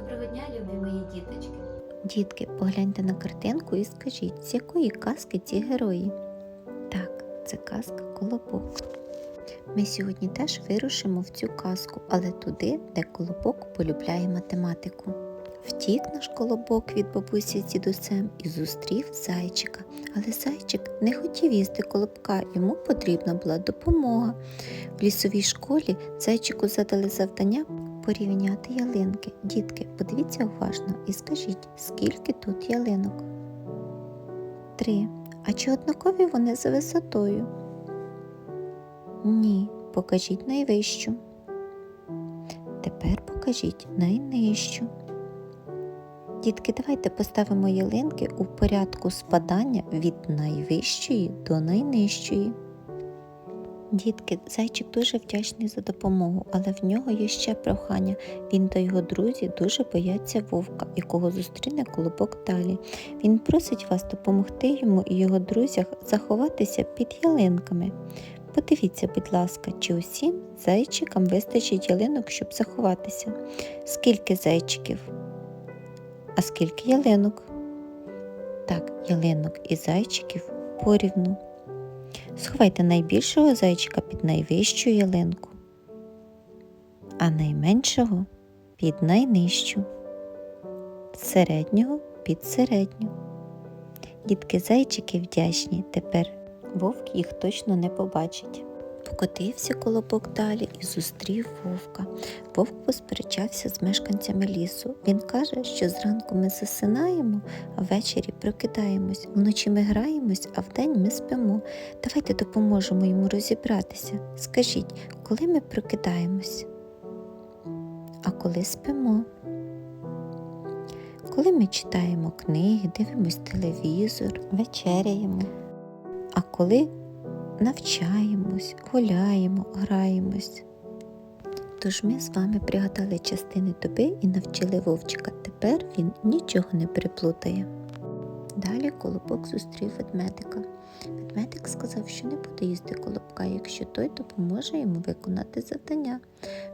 Доброго дня, любі мої діточки. Дітки, погляньте на картинку і скажіть, з якої казки ці герої? Так, це казка Колобок. Ми сьогодні теж вирушимо в цю казку, але туди, де Колобок полюбляє математику. Втік наш колобок від бабусі з дідусем і зустрів зайчика. Але зайчик не хотів їсти колобка, йому потрібна була допомога. В лісовій школі зайчику задали завдання порівняти ялинки. Дітки, подивіться уважно і скажіть, скільки тут ялинок? Три. А чи однакові вони за висотою? Ні, покажіть найвищу. Тепер покажіть найнижчу. Дітки, давайте поставимо ялинки у порядку спадання від найвищої до найнижчої. Дітки, зайчик дуже вдячний за допомогу, але в нього є ще прохання. Він та його друзі дуже бояться вовка, якого зустріне колобок далі. Він просить вас допомогти йому і його друзях заховатися під ялинками. Подивіться, будь ласка, чи усім зайчикам вистачить ялинок, щоб заховатися. Скільки зайчиків? А скільки ялинок? Так, ялинок і зайчиків порівну. Сховайте найбільшого зайчика під найвищу ялинку, а найменшого під найнижчу, середнього під середню. Дітки зайчики вдячні, тепер вовк їх точно не побачить. Покотився колобок далі і зустрів вовка. Вовк посперечався з мешканцями лісу. Він каже, що зранку ми засинаємо, а ввечері прокидаємось. Вночі ми граємось, а вдень ми спимо. Давайте допоможемо йому розібратися. Скажіть, коли ми прокидаємось? А коли спимо? Коли ми читаємо книги, дивимось телевізор, вечеряємо. А коли навчаємось, гуляємо, граємось. Тож ми з вами пригадали частини доби і навчили вовчика. Тепер він нічого не переплутає. Далі колобок зустрів ведмедика. Ведмедик сказав, що не буде їсти колобка, якщо той допоможе йому виконати завдання.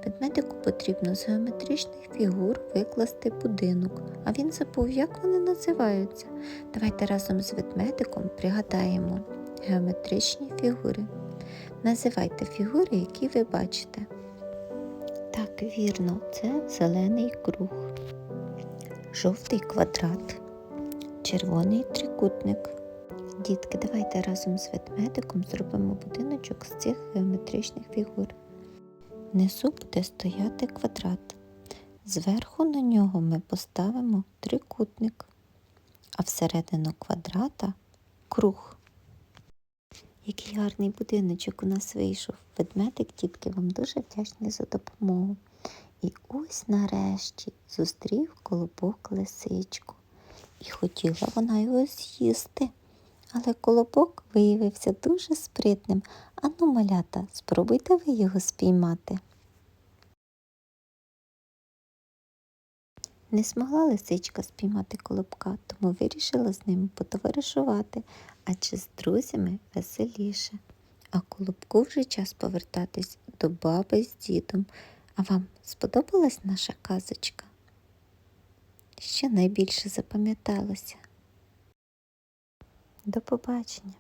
Ведмедику потрібно з геометричних фігур викласти будинок, а він забув, як вони називаються. Давайте разом з ведмедиком пригадаємо геометричні фігури. Називайте фігури, які ви бачите. Так, вірно, це зелений круг, жовтий квадрат, червоний трикутник. Дітки, давайте разом з ведмедиком зробимо будиночок з цих геометричних фігур. Внизу буде стояти квадрат. Зверху на нього ми поставимо трикутник, а всередину квадрата круг. Який гарний будиночок у нас вийшов. Ведмедик, тітки, вам дуже вдячний за допомогу. І ось нарешті зустрів колобок лисичку. І хотіла вона його з'їсти. Але колобок виявився дуже спритним. Ану, малята, спробуйте ви його спіймати. Не змогла лисичка спіймати колобка, тому вирішила з ним потоваришувати, адже з друзями веселіше. А колобку вже час повертатись до баби з дідом. А вам сподобалась наша казочка? Що найбільше запам'яталося? До побачення!